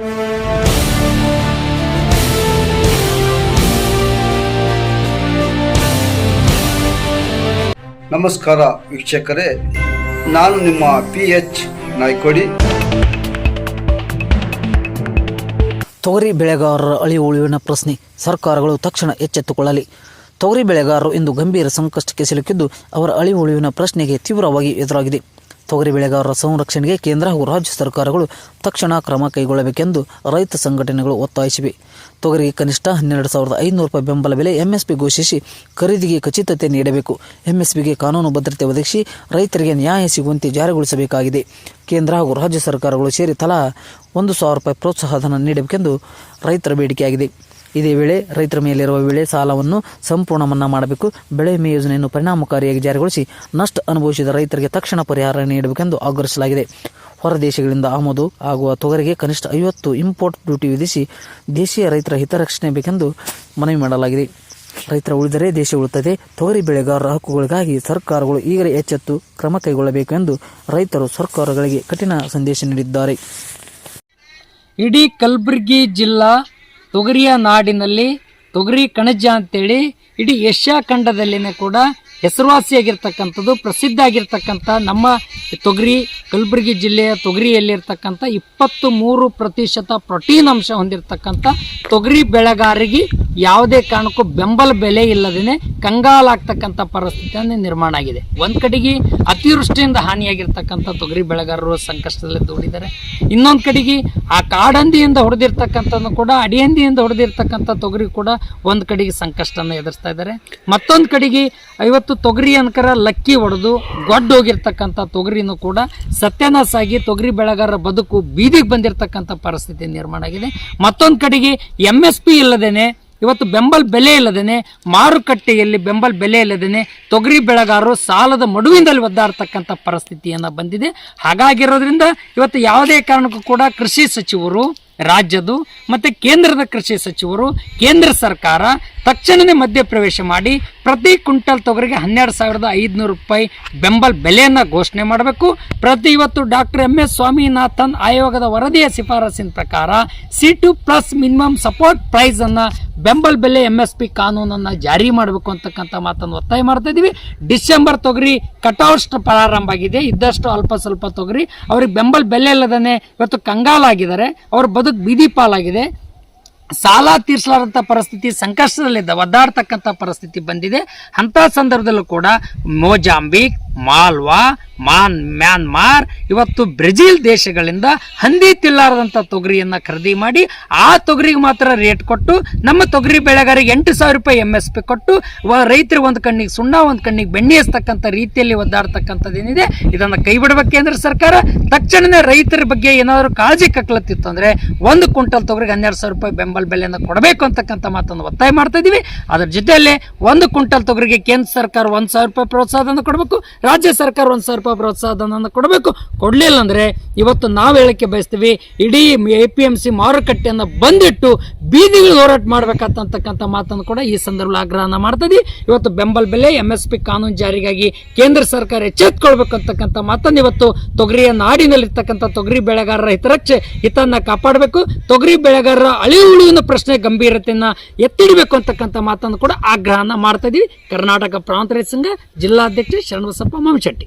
ನಮಸ್ಕಾರ ವೀಕ್ಷಕರೇ, ನಾನು ನಿಮ್ಮ ಪಿ ಎಚ್ ನಾಯ್ಕೋಡಿ. ತೊಗರಿ ಬೆಳೆಗಾರರ ಅಳಿವು ಉಳಿವಿನ ಪ್ರಶ್ನೆ ಸರ್ಕಾರಗಳು ತಕ್ಷಣ ಎಚ್ಚೆತ್ತುಕೊಳ್ಳಲಿ. ತೊಗರಿ ಬೆಳೆಗಾರರು ಇಂದು ಗಂಭೀರ ಸಂಕಷ್ಟಕ್ಕೆ ಸಿಲುಕಿದ್ದು ಅವರ ಅಳಿವು ಉಳಿವಿನ ಪ್ರಶ್ನೆಗೆ ತೀವ್ರವಾಗಿ ಎದುರಾಗಿದೆ. ತೊಗರಿ ಬೆಳೆಗಾರರ ಸಂರಕ್ಷಣೆಗೆ ಕೇಂದ್ರ ಹಾಗೂ ರಾಜ್ಯ ಸರ್ಕಾರಗಳು ತಕ್ಷಣ ಕ್ರಮ ಕೈಗೊಳ್ಳಬೇಕೆಂದು ರೈತ ಸಂಘಟನೆಗಳು ಒತ್ತಾಯಿಸಿವೆ. ತೊಗರಿಗೆ ಕನಿಷ್ಠ ಹನ್ನೆರಡು ಸಾವಿರದ ಐನೂರು ರೂಪಾಯಿ ಬೆಂಬಲ ಬೆಲೆ ಎಂಎಸ್ಪಿ ಘೋಷಿಸಿ ಖರೀದಿಗೆ ಖಚಿತತೆ ನೀಡಬೇಕು. ಎಂಎಸ್ಪಿಗೆ ಕಾನೂನು ಭದ್ರತೆ ಒದಗಿಸಿ ರೈತರಿಗೆ ನ್ಯಾಯ ಸಿಗುವಂತೆ ಜಾರಿಗೊಳಿಸಬೇಕಾಗಿದೆ. ಕೇಂದ್ರ ಹಾಗೂ ರಾಜ್ಯ ಸರ್ಕಾರಗಳು ಸೇರಿ ತಲಾ ಒಂದು ಸಾವಿರ ರೂಪಾಯಿ ಪ್ರೋತ್ಸಾಹಧನ ನೀಡಬೇಕೆಂದು ರೈತರ ಬೇಡಿಕೆಯಾಗಿದೆ. ಇದೇ ವೇಳೆ ರೈತರ ಮೇಲಿರುವ ಬೆಳೆ ಸಾಲವನ್ನು ಸಂಪೂರ್ಣ ಮನ್ನಾ ಮಾಡಬೇಕು. ಬೆಳೆ ವಿಮೆ ಯೋಜನೆಯನ್ನು ಪರಿಣಾಮಕಾರಿಯಾಗಿ ಜಾರಿಗೊಳಿಸಿ ನಷ್ಟ ಅನುಭವಿಸಿದ ರೈತರಿಗೆ ತಕ್ಷಣ ಪರಿಹಾರ ನೀಡಬೇಕೆಂದು ಆಗ್ರಹಿಸಲಾಗಿದೆ. ಹೊರ ದೇಶಗಳಿಂದ ಆಮದು ಆಗುವ ತೊಗರಿಗೆ ಕನಿಷ್ಠ ಐವತ್ತು ಇಂಪೋರ್ಟ್ ಡ್ಯೂಟಿ ವಿಧಿಸಿ ದೇಶೀಯ ರೈತರ ಹಿತರಕ್ಷಣೆ ಬೇಕೆಂದು ಮನವಿ ಮಾಡಲಾಗಿದೆ. ರೈತರ ಉಳಿದರೆ ದೇಶ ಉಳುತ್ತದೆ ತೊಗರಿ ಬೆಳೆಗಾರರ ಹಕ್ಕುಗಳಿಗಾಗಿ ಸರ್ಕಾರಗಳು ಈಗಲೇ ಎಚ್ಚೆತ್ತು ಕ್ರಮ ಕೈಗೊಳ್ಳಬೇಕು ಎಂದು ರೈತರು ಸರ್ಕಾರಗಳಿಗೆ ಕಠಿಣ ಸಂದೇಶ ನೀಡಿದ್ದಾರೆ. ಇಡೀ ಕಲಬುರಗಿ ಜಿಲ್ಲಾ ತೊಗರಿಯ ನಾಡಿನಲ್ಲಿ ತೊಗರಿ ಕಣಜ ಅಂತೇಳಿ ಇಡೀ ಏಷ್ಯಾ ಖಂಡದಲ್ಲಿನೇ ಕೂಡ ಹೆಸರುವಾಸಿಯಾಗಿರ್ತಕ್ಕಂಥದ್ದು, ಪ್ರಸಿದ್ಧ ಆಗಿರ್ತಕ್ಕಂಥ ನಮ್ಮ ತೊಗರಿ, ಕಲಬುರಗಿ ಜಿಲ್ಲೆಯ ತೊಗರಿಯಲ್ಲಿರ್ತಕ್ಕಂಥ ಇಪ್ಪತ್ತು ಮೂರು ಪ್ರತಿಶತ ಪ್ರೋಟೀನ್ ಅಂಶ ಹೊಂದಿರತಕ್ಕಂಥ ತೊಗರಿ ಬೆಳೆಗಾರರಿಗೆ ಯಾವುದೇ ಕಾರಣಕ್ಕೂ ಬೆಂಬಲ ಬೆಲೆ ಇಲ್ಲದೇ ಕಂಗಾಲಾಗ್ತಕ್ಕಂಥ ಪರಿಸ್ಥಿತಿಯನ್ನು ನಿರ್ಮಾಣ ಆಗಿದೆ. ಒಂದು ಕಡೆಗೆ ಅತಿವೃಷ್ಟಿಯಿಂದ ಹಾನಿಯಾಗಿರ್ತಕ್ಕಂಥ ತೊಗರಿ ಬೆಳೆಗಾರರು ಸಂಕಷ್ಟದಲ್ಲಿ ದೂಡಿದ್ದಾರೆ ಇನ್ನೊಂದು ಕಡೆಗೆ ಆ ಕಾಡಂದಿಯಿಂದ ಹೊಡೆದಿರ್ತಕ್ಕಂಥದ್ದು ಕೂಡ, ಅಡಿಯಂದಿಯಿಂದ ಹೊಡೆದಿರ್ತಕ್ಕಂಥ ತೊಗರಿ ಕೂಡ ಒಂದು ಕಡೆಗೆ ಸಂಕಷ್ಟನ ಎದುರಿಸ್ತಾ ಇದ್ದಾರೆ. ಮತ್ತೊಂದು ಕಡೆಗೆ ಐವತ್ತು ತೊಗರಿ ಅನ್ಕರ ಲಕ್ಕಿ ಹೊಡೆದು ಗೊಡ್ಡ ಹೋಗಿರ್ತಕ್ಕಂಥ ತೊಗರಿನೂ ಕೂಡ ಸತ್ಯನಾಸಾಗಿ ತೊಗರಿ ಬೆಳೆಗಾರರ ಬದುಕು ಬೀದಿಗೆ ಬಂದಿರತಕ್ಕಂಥ ಪರಿಸ್ಥಿತಿ ನಿರ್ಮಾಣ ಆಗಿದೆ. ಮತ್ತೊಂದು ಕಡೆಗೆ ಎಂ ಎಸ್ ಪಿ ಇಲ್ಲದೇನೆ ಇವತ್ತು ಬೆಂಬಲ ಬೆಲೆ ಇಲ್ಲದೇನೆ ಮಾರುಕಟ್ಟೆಯಲ್ಲಿ ಬೆಂಬಲ ಬೆಲೆ ಇಲ್ಲದೇನೆ ತೊಗರಿ ಬೆಳೆಗಾರರು ಸಾಲದ ಮಡುವಿನಲ್ಲಿ ಒದ್ದಾಡ್ತಕ್ಕಂಥ ಪರಿಸ್ಥಿತಿಯನ್ನು ಬಂದಿದೆ. ಹಾಗಾಗಿರೋದ್ರಿಂದ ಇವತ್ತು ಯಾವುದೇ ಕಾರಣಕ್ಕೂ ಕೂಡ ಕೃಷಿ ಸಚಿವರು ರಾಜ್ಯದು ಮತ್ತು ಕೇಂದ್ರದ ಕೃಷಿ ಸಚಿವರು, ಕೇಂದ್ರ ಸರ್ಕಾರ ತಕ್ಷಣವೇ ಮಧ್ಯಪ್ರವೇಶ ಮಾಡಿ ಪ್ರತಿ ಕ್ವಿಂಟಲ್ ತೊಗರಿಗೆ ಹನ್ನೆರಡು ಸಾವಿರದ ಐದುನೂರು ರೂಪಾಯಿ ಬೆಂಬಲ ಬೆಲೆಯನ್ನು ಘೋಷಣೆ ಮಾಡಬೇಕು. ಪ್ರತಿ ಇವತ್ತು ಡಾಕ್ಟರ್ ಎಂ ಎಸ್ ಸ್ವಾಮಿನಾಥನ್ ಆಯೋಗದ ವರದಿಯ ಶಿಫಾರಸಿನ ಪ್ರಕಾರ C two plus minimum support ಪ್ರೈಸನ್ನು ಬೆಂಬಲ ಬೆಲೆ ಎಂ ಎಸ್ ಪಿ ಕಾನೂನನ್ನು ಜಾರಿ ಮಾಡಬೇಕು ಅಂತಕ್ಕಂಥ ಮಾತನ್ನು ಒತ್ತಾಯ ಮಾಡ್ತಾ ಇದ್ದೀವಿ ಡಿಸೆಂಬರ್ ತೊಗರಿ ಕಟಾವಷ್ಟು ಪ್ರಾರಂಭ ಆಗಿದೆ. ಇದ್ದಷ್ಟು ಅಲ್ಪ ಸ್ವಲ್ಪ ತೊಗರಿ. ಅವ್ರಿಗೆ ಬೆಂಬಲ ಬೆಲೆ ಇಲ್ಲದೇ ಇವತ್ತು ಕಂಗಾಲಾಗಿದ್ದಾರೆ. ಅವ್ರ ಬದುಕು ಬೀದಿ ಪಾಲಾಗಿದೆ ಸಾಲ ತೀರಿಸಲಾರಂಥ ಪರಿಸ್ಥಿತಿ ಸಂಕಷ್ಟದಲ್ಲಿದ್ದ ಒದ್ದಾಡ್ತಕ್ಕಂಥ ಪರಿಸ್ಥಿತಿ ಬಂದಿದೆ. ಅಂಥ ಸಂದರ್ಭದಲ್ಲೂ ಕೂಡ ಮೋಜಾಂಬಿಕ್, ಮಾಲ್ವಾ, ಮಾನ್, ಮ್ಯಾನ್ಮಾರ್, ಇವತ್ತು ಬ್ರೆಜಿಲ್ ದೇಶಗಳಿಂದ ಹಂದಿ ತಿಲ್ಲಾರದಂಥ ತೊಗರಿಯನ್ನು ಖರೀದಿ ಮಾಡಿ, ಆ ತೊಗರಿಗೆ ಮಾತ್ರ ರೇಟ್ ಕೊಟ್ಟು, ನಮ್ಮ ತೊಗರಿ ಬೆಳೆಗಾರಿಗೆ ಎಂಟು ಸಾವಿರ ರೂಪಾಯಿ ಎಂ ಎಸ್ ಪಿ ಕೊಟ್ಟು, ವ ರೈತರಿಗೆ ಒಂದು ಕಣ್ಣಿಗೆ ಸುಣ್ಣ, ಒಂದು ಕಣ್ಣಿಗೆ ಬೆಣ್ಣೆ ಎಸ್ತಕ್ಕಂಥ ರೀತಿಯಲ್ಲಿ ಒದ್ದಾಡ್ತಕ್ಕಂಥದ್ದೇನಿದೆ. ಇದನ್ನು ಕೈ ಬಿಡಬೇಕು ಕೇಂದ್ರ ಸರ್ಕಾರ. ತಕ್ಷಣವೇ ರೈತರ ಬಗ್ಗೆ ಏನಾದರೂ ಕಾಳಜಿ ಕಕ್ಲತ್ತಿತ್ತು ಅಂದರೆ, ಒಂದು ಕ್ವಿಂಟಲ್ ತೊಗರಿಗೆ ಹನ್ನೆರಡು ಸಾವಿರ ರೂಪಾಯಿ ಬೆಂಬಲ ಬೆಲೆಯನ್ನು ಕೊಡಬೇಕು ಅಂತಕ್ಕಂಥ ಮಾತನ್ನು ಒತ್ತಾಯ ಮಾಡ್ತಾ ಇದ್ದೀವಿ. ಅದರ ಜೊತೆಯಲ್ಲೇ ಒಂದು ಕ್ವಿಂಟಲ್ ತೊಗರಿಗೆ ಕೇಂದ್ರ ಸರ್ಕಾರ ಒಂದು ಸಾವಿರ ರೂಪಾಯಿ ಪ್ರೋತ್ಸಾಹವನ್ನು ಕೊಡಬೇಕು. ರಾಜ್ಯ ಸರ್ಕಾರ ಒಂದು ಸಾವಿರ ರೂಪಾಯಿ ಪ್ರೋತ್ಸಾಹಧನ ಕೊಡಬೇಕು. ಕೊಡಲಿಲ್ಲ ಅಂದರೆ ಇವತ್ತು ನಾವು ಹೇಳಕ್ಕೆ ಬಯಸ್ತೀವಿ, ಇಡೀ ಎ ಪಿ ಎಂ ಸಿ ಮಾರುಕಟ್ಟೆಯನ್ನು ಬಂದಿಟ್ಟು ಬೀದಿಗಳು ಹೋರಾಟ ಮಾಡಬೇಕಂತಕ್ಕಂಥ ಮಾತನ್ನು ಕೂಡ ಈ ಸಂದರ್ಭದಲ್ಲಿ ಆಗ್ರಹನ ಮಾಡ್ತದೆ ಇವತ್ತು ಬೆಂಬಲ ಬೆಲೆ ಎಂ ಎಸ್ ಪಿ ಕಾನೂನು ಜಾರಿಗಾಗಿ ಕೇಂದ್ರ ಸರ್ಕಾರ ಎಚ್ಚೆತ್ಕೊಳ್ಬೇಕು ಅಂತಕ್ಕಂಥ ಮಾತನ್ನು ಇವತ್ತು ತೊಗರಿಯ ನಾಡಿನಲ್ಲಿರ್ತಕ್ಕಂಥ ತೊಗರಿ ಬೆಳೆಗಾರರ ಹಿತರಕ್ಷೆ, ಹಿತನ್ನ ಕಾಪಾಡಬೇಕು. ತೊಗರಿ ಬೆಳೆಗಾರರ ಅಳಿವುಳುವಿನ ಪ್ರಶ್ನೆ ಗಂಭೀರತೆಯನ್ನು ಎತ್ತಿಡಬೇಕು ಅಂತಕ್ಕಂಥ ಮಾತನ್ನು ಕೂಡ ಆಗ್ರಹನ ಮಾಡ್ತಾ ಕರ್ನಾಟಕ ಪ್ರಾಂತ ರೈತ ಸಂಘ ಜಿಲ್ಲಾಧ್ಯಕ್ಷ ಶರಣಬಸಪ್ಪ ಮಾಮಶೆಟ್ಟಿ.